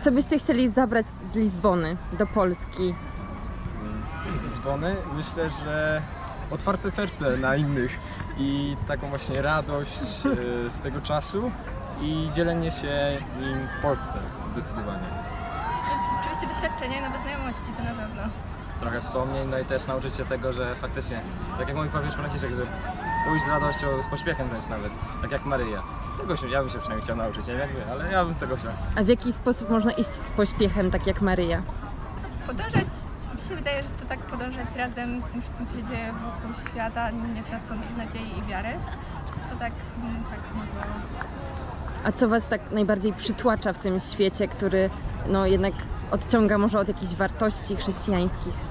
Co byście chcieli zabrać z Lizbony do Polski? z Lizbony. Myślę, że otwarte serce na innych i taką właśnie radość e, z tego czasu i dzielenie się nim w Polsce zdecydowanie. Oczywiście doświadczenia i nowe znajomości, to na pewno. trochę wspomnień, no i też nauczyć się tego, że faktycznie, tak jak mówi papież Franciszek, że pójść z radością, z pośpiechem wręcz nawet, tak jak Maryja. Tego się, ja bym się przynajmniej chciał nauczyć, nie wiem jak wy, ale ja bym tego chciał. A w jaki sposób można iść z pośpiechem, tak jak Maryja? Podążać, mi się wydaje, że to tak podążać razem z tym wszystkim, co się dzieje wokół świata, nie tracąc nadziei i wiary. To tak, mm, tak nazwałam. A co Was tak najbardziej przytłacza w tym świecie, który no jednak odciąga może od jakichś wartości chrześcijańskich?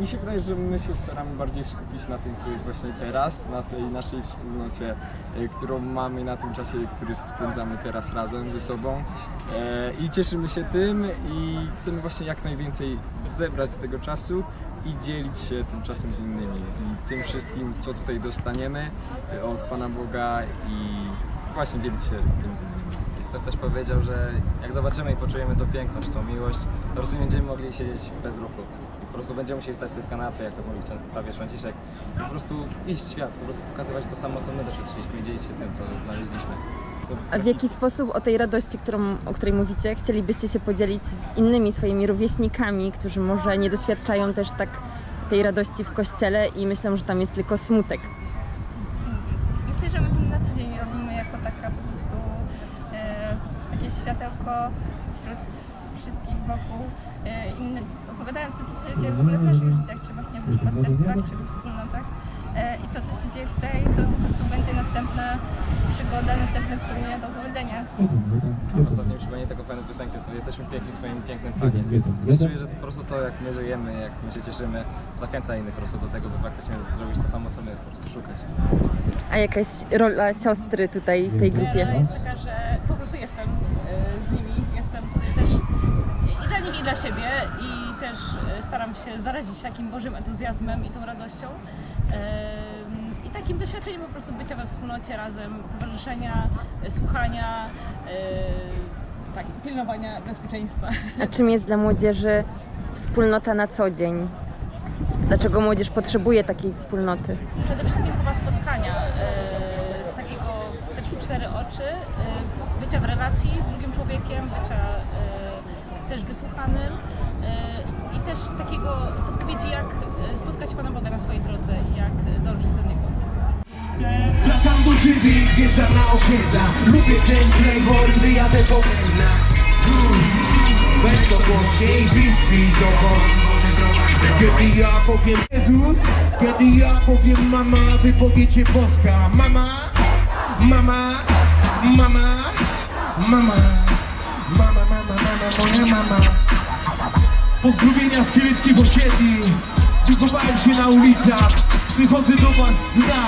Mi się wydaje, że my się staramy bardziej skupić na tym, co jest właśnie teraz, na tej naszej wspólnocie, e, którą mamy na tym czasie, który spędzamy teraz razem ze sobą. E, I cieszymy się tym i chcemy właśnie jak najwięcej zebrać z tego czasu i dzielić się tym czasem z innymi. I tym wszystkim, co tutaj dostaniemy e, od Pana Boga i właśnie dzielić się tym z innymi. Ktoś też powiedział, że jak zobaczymy i poczujemy to piękno, czy tą miłość, po prostu nie będziemy mogli siedzieć bez ruchu. I po prostu będziemy musieli wstać z tej kanapy, jak to mówi papież Franciszek, i po prostu iść w świat, po prostu pokazywać to samo, co my doświadczyliśmy i dzielić się tym, co znaleźliśmy. To A w jaki sposób o tej radości, którą, o której mówicie, chcielibyście się podzielić z innymi swoimi rówieśnikami, którzy może nie doświadczają też tak tej radości w kościele i myślą, że tam jest tylko smutek? Myślę, że my taka po prostu e, takie światełko wśród wszystkich wokół. E, inny, opowiadając to, co się dzieje w ogóle w naszych życiach, czy właśnie w duszpasterstwach, czy w wspólnotach. E, I to, co się dzieje tutaj, to po prostu będzie następna przygoda, następne wspomnienia do opowiedzenia. Ostatnio przypomnienie taką fajną piosenkę, to jesteśmy piękni w Twoim pięknym Panie. Ja czuję, że po prostu to, jak my żyjemy, jak my się cieszymy, zachęca innych po prostu do tego, by faktycznie zrobić to samo, co my, po prostu szukać. A jakaś rola siostry tutaj w tej Rola grupie? jest taka, że po prostu jestem e, z nimi, jestem tutaj też i dla nich i dla siebie i też e, staram się zarazić takim Bożym entuzjazmem i tą radością i takim doświadczeniem po prostu bycia we wspólnocie razem, towarzyszenia, słuchania, e, tak, pilnowania bezpieczeństwa. A czym jest dla młodzieży wspólnota na co dzień? Dlaczego młodzież potrzebuje takiej wspólnoty? Przede wszystkim chyba spotkania, e, takiego też w cztery oczy, e, bycia w relacji z drugim człowiekiem, bycia e, też wysłuchanym i też takiego podpowiedzi, jak e, spotkać Pana Boga na swojej drodze i jak e, dążyć do Niego. Wracam do żywi, wjeżdżam na osiedla. Lubię ten playboy, gdy jadę po wędlach Mm. Weź to głośniej, whisky z Kiedy ja powiem Jezus, kiedy ja powiem mama, wy powiecie boska. Mama, mama, mama, mama. Mama, mama, mama, moja mama Pozdrowienia z kieryckich osiedli Wychowałem się na ulicach. Przychodzę do was z dna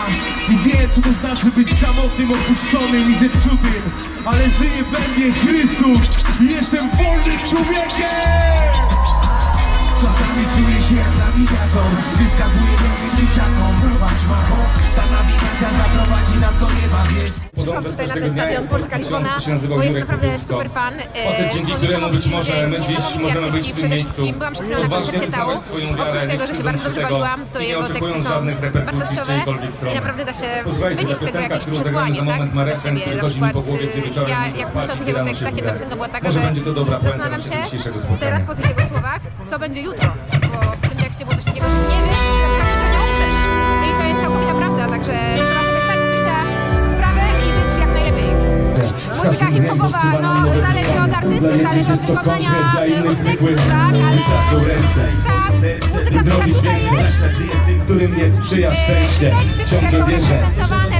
I wiem co to znaczy być samotnym, opuszczonym i zepsutym. Ale żyje we mnie Chrystus I jestem wolnym człowiekiem. Czasami czuję się jak nawigator Gdy wskazuję drogę tutaj na ten stadion Polska Lipona, bo jest naprawdę super fan. Facet, dzięki któremu być może my dziś możemy być w tym miejscu. Byłam przed chwilą na koncercie Tału. Oprócz tego, że się bardzo dobrze bawiłam, to jego teksty są wartościowe i naprawdę da się wynieść z tego jakieś przesłanie, tak? siebie. Na przykład ja, jak myślę o tych jego tekstach, jedna piosenka była taka, że zastanawiam się teraz po tych jego słowach, co będzie jutro, bo w tym tekście było coś takiego, że nie wiesz, Hip-hopowa, no zależy od artysty, zależy od wykonania, e, tekstu, tak, ale ta muzyka, która tutaj jest, tym, którym nie sprzyja szczęście. teksty, które są reprezentowane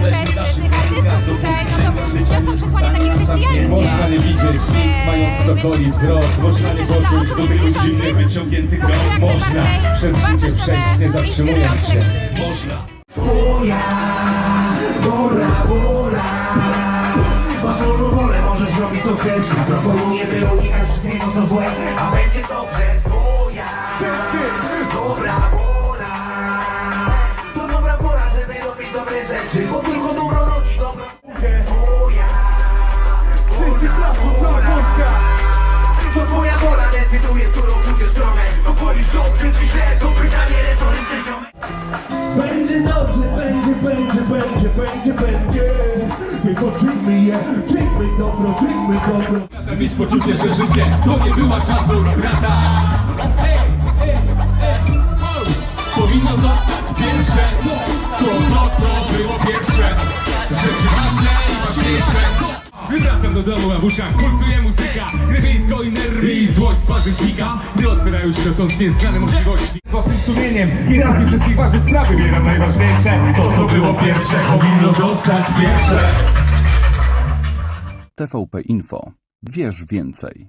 przez tych artystów tutaj, no to niosą przesłanie takie chrześcijańskie. Można nie widzieć nic, mając sokoli wzrok. Można nie myślę, że dla poczuć osób dotyku wierzących zimnych, wyciągniętych są rąk. Jak Można przez życie przejść, nie zatrzymując się. Można. Twoja wola, wola. wolę, co chcesz Proponuję, by unikać wszystkiego co złe A będzie dobrze, twoja Dobra wola To dobra pora, żeby robić dobre rzeczy Bo tylko dobro rodzi dobro Twoja Wszyscy klaszą, cała Polska Poczyńmy dobro, czyńmy dobro Mieć poczucie, że życie to nie była czasu strata! Powinno zostać pierwsze. To to, co było pierwsze. Rzeczy ważne i ważniejsze. Wywracam do domu, a w uszach pulsuje muzyka. Grywisko i nerwy i złość z twarzy znika. Gdy otwierają się dotąd nieznane możliwości. Własnym sumieniem. I racji wszystkich ważnych spraw wybieram najważniejsze. To, co było pierwsze, powinno zostać pierwsze TVP Info. Wierz więcej.